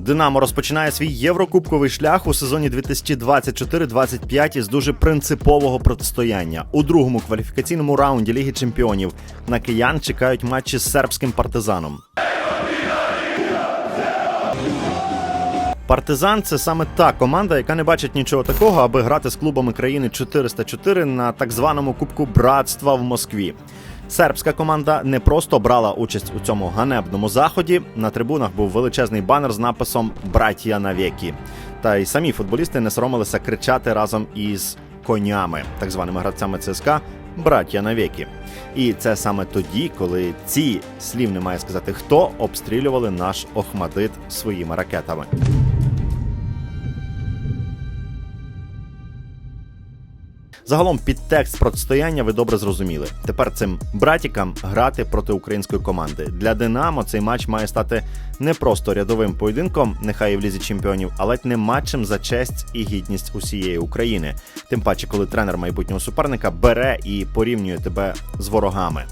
Динамо розпочинає свій єврокубковий шлях у сезоні 2024-25 із дуже принципового протистояння. У другому кваліфікаційному раунді Ліги Чемпіонів на киян чекають матчі з сербським партизаном. Партизан це саме та команда, яка не бачить нічого такого, аби грати з клубами країни 404 на так званому Кубку Братства в Москві. Сербська команда не просто брала участь у цьому ганебному заході. На трибунах був величезний банер з написом Братія навіки. Та й самі футболісти не соромилися кричати разом із конями, так званими гравцями ЦСКА Браття навіки. І це саме тоді, коли ці слів немає сказати хто обстрілювали наш Охмадит своїми ракетами. Загалом підтекст протистояння ви добре зрозуміли. Тепер цим братікам грати проти української команди. Для Динамо цей матч має стати не просто рядовим поєдинком, нехай і в лізі чемпіонів, але й не матчем за честь і гідність усієї України. Тим паче, коли тренер майбутнього суперника бере і порівнює тебе з ворогами.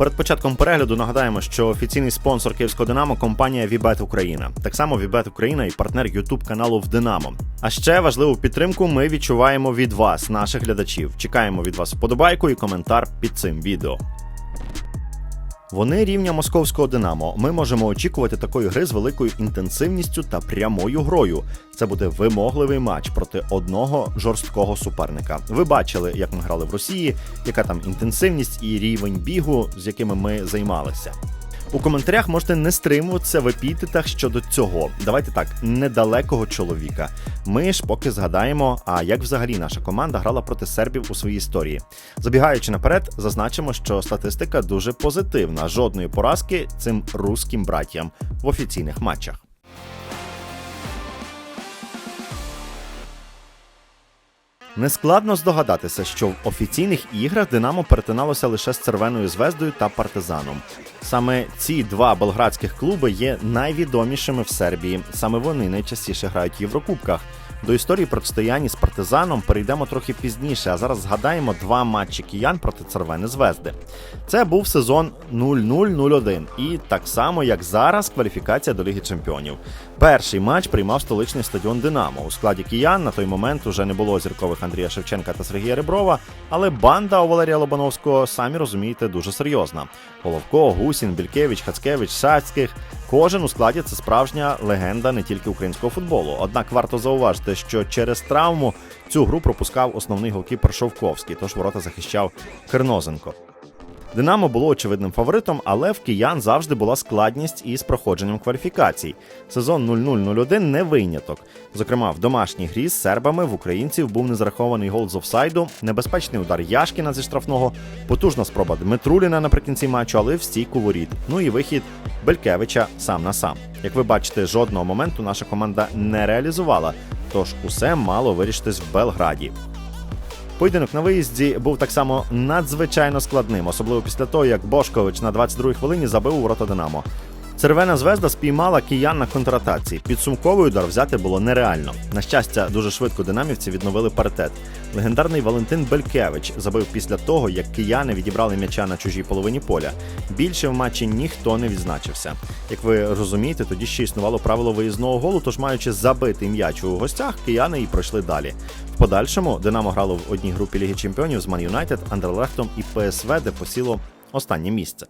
Перед початком перегляду нагадаємо, що офіційний спонсор київського Динамо компанія Вібет Україна. Так само Вібет Україна і партнер Ютуб каналу в Динамо. А ще важливу підтримку ми відчуваємо від вас, наших глядачів. Чекаємо від вас вподобайку і коментар під цим відео. Вони рівня московського Динамо. Ми можемо очікувати такої гри з великою інтенсивністю та прямою грою. Це буде вимогливий матч проти одного жорсткого суперника. Ви бачили, як ми грали в Росії, яка там інтенсивність і рівень бігу, з якими ми займалися. У коментарях можете не стримуватися в епітетах щодо цього. Давайте так, недалекого чоловіка. Ми ж поки згадаємо, а як взагалі наша команда грала проти сербів у своїй історії. Забігаючи наперед, зазначимо, що статистика дуже позитивна. Жодної поразки цим руським братям в офіційних матчах. Нескладно здогадатися, що в офіційних іграх Динамо перетиналося лише з Червоною звездою та партизаном. Саме ці два болградських клуби є найвідомішими в Сербії. Саме вони найчастіше грають в Єврокубках. До історії протистояння з партизаном перейдемо трохи пізніше, а зараз згадаємо два матчі киян проти Цервени Звезди. Це був сезон 0-0-0-1 і так само, як зараз, кваліфікація до Ліги Чемпіонів. Перший матч приймав столичний стадіон Динамо. У складі киян на той момент уже не було зіркових Андрія Шевченка та Сергія Реброва, але банда у Валерія Лобановського, самі розумієте, дуже серйозна. Головко, Гусін, Бількевич, Хацкевич, Сацьких. Кожен у складі це справжня легенда не тільки українського футболу. Однак варто зауважити, що через травму цю гру пропускав основний голкіпер Шовковський, тож ворота захищав Кернозенко. Динамо було очевидним фаворитом, але в киян завжди була складність із проходженням кваліфікацій. Сезон 0-0-0-1 не виняток. Зокрема, в домашній грі з сербами в українців був незарахований гол з офсайду, небезпечний удар Яшкіна зі штрафного, потужна спроба Дмитруліна наприкінці матчу, але в стійку воріт. Ну і вихід Белькевича сам на сам. Як ви бачите, жодного моменту наша команда не реалізувала, тож усе мало вирішитись в Белграді. Поєдинок на виїзді був так само надзвичайно складним, особливо після того, як Бошкович на 22-й хвилині забив у ворота Динамо. Червена звезда спіймала киян на контратації. Підсумковий удар взяти було нереально. На щастя, дуже швидко динамівці відновили паритет. Легендарний Валентин Белькевич забив після того, як кияни відібрали м'яча на чужій половині поля. Більше в матчі ніхто не відзначився. Як ви розумієте, тоді ще існувало правило виїзного голу, тож маючи забитий м'яч у гостях, кияни і пройшли далі. В подальшому Динамо грало в одній групі Ліги Чемпіонів з Ман Юнайтед, Андерлехтом і ПСВ, де посіло останнє місце.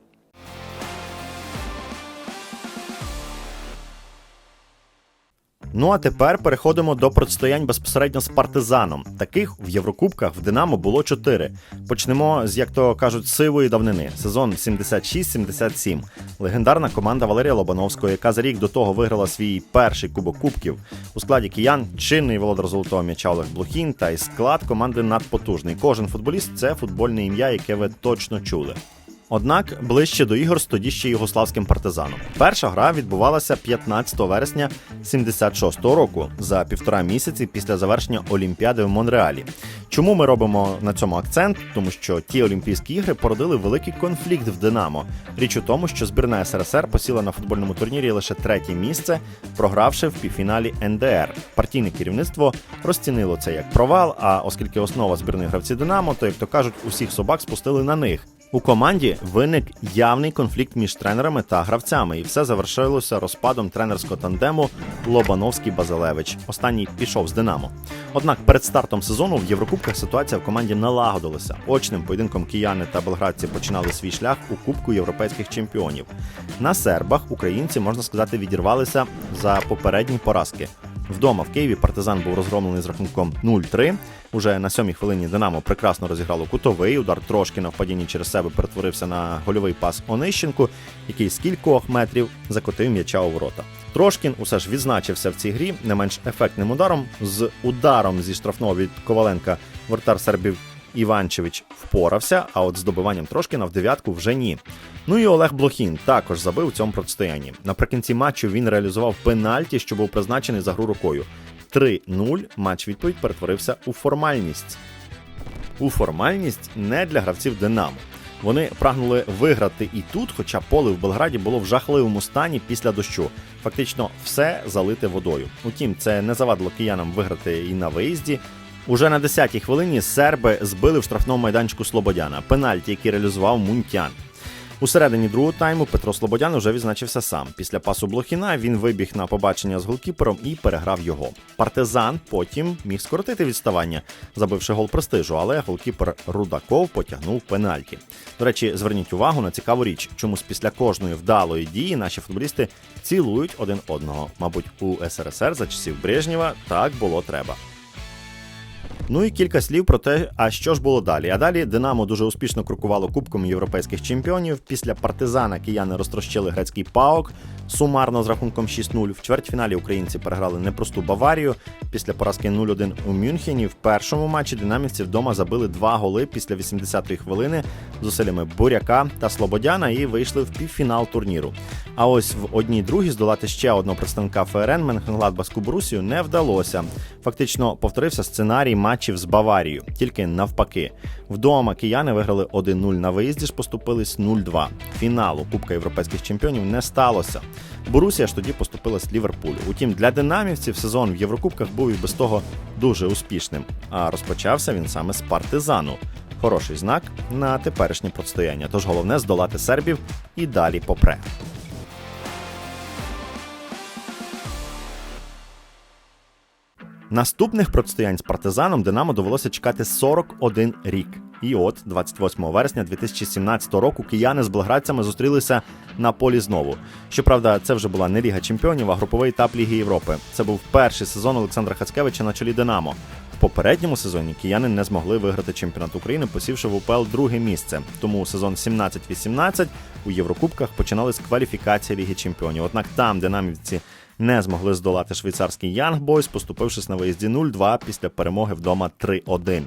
Ну а тепер переходимо до протистоянь безпосередньо з партизаном. Таких в Єврокубках в Динамо було чотири. Почнемо з, як то кажуть, сивої давнини. Сезон 76-77. Легендарна команда Валерія Лобановського, яка за рік до того виграла свій перший кубок кубків. У складі киян чинний володар золотого м'яча Олег Блохін та й склад команди надпотужний. Кожен футболіст це футбольне ім'я, яке ви точно чули. Однак ближче до ігор з тоді ще югославським партизаном. Перша гра відбувалася 15 вересня 76-го року за півтора місяці після завершення Олімпіади в Монреалі. Чому ми робимо на цьому акцент? Тому що ті Олімпійські ігри породили великий конфлікт в Динамо. Річ у тому, що збірна СРСР посіла на футбольному турнірі лише третє місце, програвши в півфіналі НДР. Партійне керівництво розцінило це як провал. А оскільки основа збірної гравці Динамо, то як то кажуть, усіх собак спустили на них. У команді виник явний конфлікт між тренерами та гравцями, і все завершилося розпадом тренерського тандему Лобановський Базилевич. Останній пішов з Динамо. Однак перед стартом сезону в Єврокубках ситуація в команді налагодилася. Очним поєдинком кияни та белградці починали свій шлях у Кубку європейських чемпіонів. На сербах українці можна сказати відірвалися за попередні поразки. Вдома в Києві партизан був розгромлений з рахунком 0-3. Уже на сьомій хвилині Динамо прекрасно розіграло кутовий. Удар трошки на впадінні через себе перетворився на гольовий пас Онищенку, який з кількох метрів закотив м'яча у ворота. Трошкін усе ж відзначився в цій грі не менш ефектним ударом. З ударом зі штрафного від Коваленка вратар сербів Іванчевич впорався, а от з добиванням Трошкіна в дев'ятку вже ні. Ну і Олег Блохін також забив у цьому протистоянні. Наприкінці матчу він реалізував пенальті, що був призначений за гру рукою. 3-0 матч відповідь перетворився у формальність. У формальність не для гравців Динамо. Вони прагнули виграти і тут, хоча поле в Белграді було в жахливому стані після дощу. Фактично все залите водою. Утім, це не завадило киянам виграти і на виїзді. Уже на 10-й хвилині серби збили в штрафному майданчику Слободяна. Пенальті, який реалізував Мунтян. У середині другого тайму Петро Слободян вже відзначився сам. Після пасу Блохіна він вибіг на побачення з голкіпером і переграв його. Партизан потім міг скоротити відставання, забивши гол престижу, але голкіпер Рудаков потягнув пенальті. До речі, зверніть увагу на цікаву річ, чомусь після кожної вдалої дії наші футболісти цілують один одного. Мабуть, у СРСР за часів Брежнєва так було треба. Ну і кілька слів про те, а що ж було далі. А далі Динамо дуже успішно крокувало кубком європейських чемпіонів. Після партизана кияни розтрощили грецький паок сумарно з рахунком 6-0. В чвертьфіналі українці переграли непросту Баварію. Після поразки 0-1 у Мюнхені. В першому матчі динамівці вдома забили два голи після 80-ї хвилини зусиллями Буряка та Слободяна і вийшли в півфінал турніру. А ось в одній другій здолати ще одного представника ФРН Менхенгладбаску Борусію не вдалося. Фактично повторився сценарій матчів з Баварією, тільки навпаки. Вдома кияни виграли 1-0 на виїзді ж поступились 0-2. Фіналу Кубка європейських чемпіонів не сталося. Борусія ж тоді поступилась Ліверпулю. Утім, для динамівців сезон в Єврокубках був і без того дуже успішним. А розпочався він саме з партизану. Хороший знак на теперішнє протистояння. Тож головне здолати сербів і далі попре. Наступних протистоянь з партизаном Динамо довелося чекати 41 рік. І от 28 вересня 2017 року кияни з белградцями зустрілися на полі знову. Щоправда, це вже була не Ліга Чемпіонів, а груповий етап Ліги Європи. Це був перший сезон Олександра Хацкевича на чолі Динамо. В попередньому сезоні кияни не змогли виграти чемпіонат України, посівши в УПЛ друге місце. Тому сезон 17-18 у Єврокубках починали з кваліфікації Ліги Чемпіонів. Однак там динамівці не змогли здолати швейцарський Boys, поступившись на виїзді 0-2 після перемоги вдома 3-1.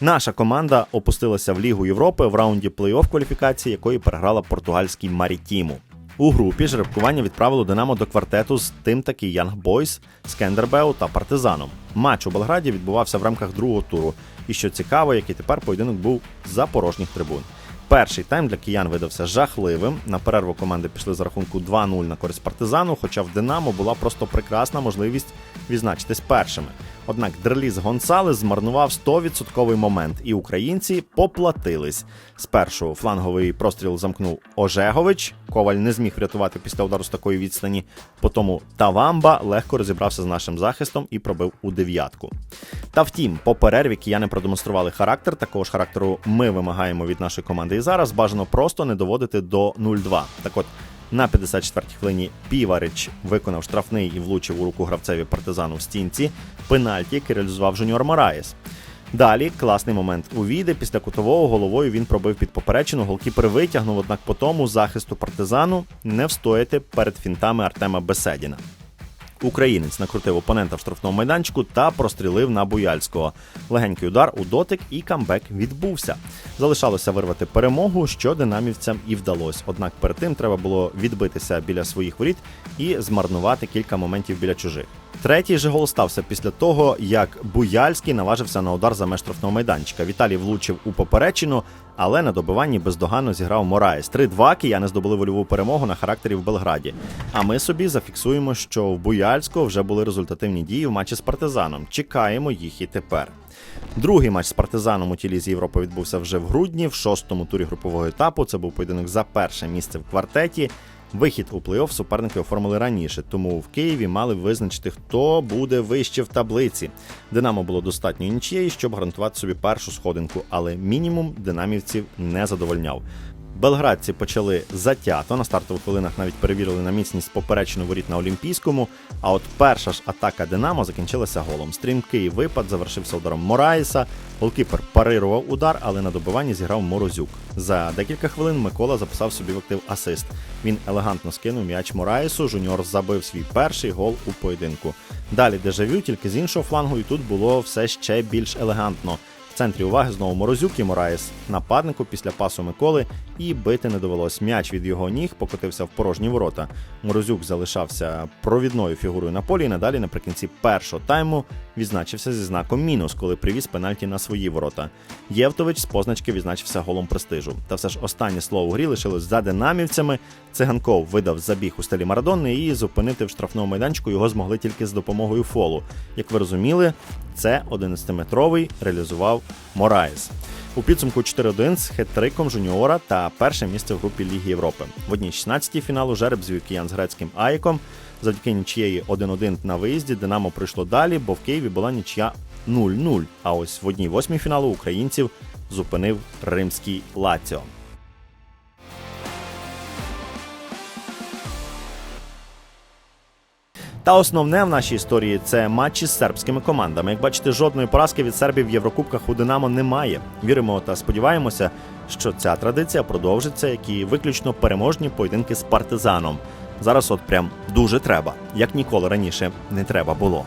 Наша команда опустилася в Лігу Європи в раунді плей-офф кваліфікації, якої переграла португальський Марітіму. У групі жеребкування відправило Динамо до квартету з тим таки Young Boys, Скендербеу та Партизаном. Матч у Белграді відбувався в рамках другого туру. І що цікаво, як і тепер поєдинок був за порожніх трибун. Перший тайм для киян видався жахливим. На перерву команди пішли за рахунку 2-0 на користь партизану, хоча в Динамо була просто прекрасна можливість відзначитись першими. Однак Дреліз Гонсалес змарнував 100% момент, і українці поплатились. Спершу фланговий простріл замкнув Ожегович. Коваль не зміг врятувати після удару з такої відстані. Потому Тавамба легко розібрався з нашим захистом і пробив у дев'ятку. Та втім, по перерві кияни продемонстрували характер. Такого ж характеру ми вимагаємо від нашої команди. І зараз бажано просто не доводити до 0-2. Так от. На 54-й хвилині Піварич виконав штрафний і влучив у руку гравцеві партизану в стінці. Пенальті, який реалізував Жуніор Мораєс. Далі класний момент у віде. Після кутового головою він пробив під поперечину. Голкіпер витягнув, однак по тому захисту партизану не встояти перед фінтами Артема Беседіна. Українець накрутив опонента в штрафному майданчику та прострілив на Буяльського. Легенький удар у дотик і камбек відбувся. Залишалося вирвати перемогу, що динамівцям і вдалося. Однак перед тим треба було відбитися біля своїх воріт і змарнувати кілька моментів біля чужих. Третій же гол стався після того, як Буяльський наважився на удар за меж штрафного майданчика. Віталій влучив у поперечину, але на добиванні бездоганно зіграв Мораєс. 3-2 кияни здобули вольову перемогу на характері в Белграді. А ми собі зафіксуємо, що в Буяльського вже були результативні дії в матчі з партизаном. Чекаємо їх і тепер. Другий матч з партизаном у тілі з Європи відбувся вже в грудні, в шостому турі групового етапу. Це був поєдинок за перше місце в квартеті. Вихід у плей-офф суперники оформили раніше, тому в Києві мали визначити, хто буде вище в таблиці. Динамо було достатньо нічиєї, щоб гарантувати собі першу сходинку, але мінімум динамівців не задовольняв. Белградці почали затято. На стартових хвилинах навіть перевірили на міцність поперечину воріт на Олімпійському. А от перша ж атака Динамо закінчилася голом. Стрімкий випад завершився ударом Мораєса. Голкіпер парирував удар, але на добиванні зіграв Морозюк. За декілька хвилин Микола записав собі в актив асист. Він елегантно скинув м'яч Мораєсу. Жуніор забив свій перший гол у поєдинку. Далі дежавю, тільки з іншого флангу, і тут було все ще більш елегантно. Центрі уваги знову Морозюк і Мораєс нападнику після пасу Миколи і бити не довелось. М'яч від його ніг покотився в порожні ворота. Морозюк залишався провідною фігурою на полі. і Надалі наприкінці першого тайму відзначився зі знаком мінус, коли привіз пенальті на свої ворота. Євтович з позначки відзначився голом престижу. Та все ж останнє слово в грі лишилось за динамівцями. Циганков видав забіг у стилі Марадони і зупинити в штрафному майданчику його змогли тільки з допомогою фолу. Як ви розуміли, це 11-метровий реалізував Мораєс. У підсумку 4-1 з хет-триком жуніора та перше місце в групі Ліги Європи. В одній 16-й фіналу жереб звів киян з грецьким Аїком. Завдяки нічієї 1-1 на виїзді Динамо пройшло далі, бо в Києві була нічия 0-0. А ось в одній восьмій фіналу українців зупинив римський Лаціо. Та основне в нашій історії це матчі з сербськими командами. Як бачите, жодної поразки від сербів в Єврокубках у Динамо немає. Віримо та сподіваємося, що ця традиція продовжиться, як і виключно переможні поєдинки з партизаном. Зараз от прям дуже треба, як ніколи раніше не треба було.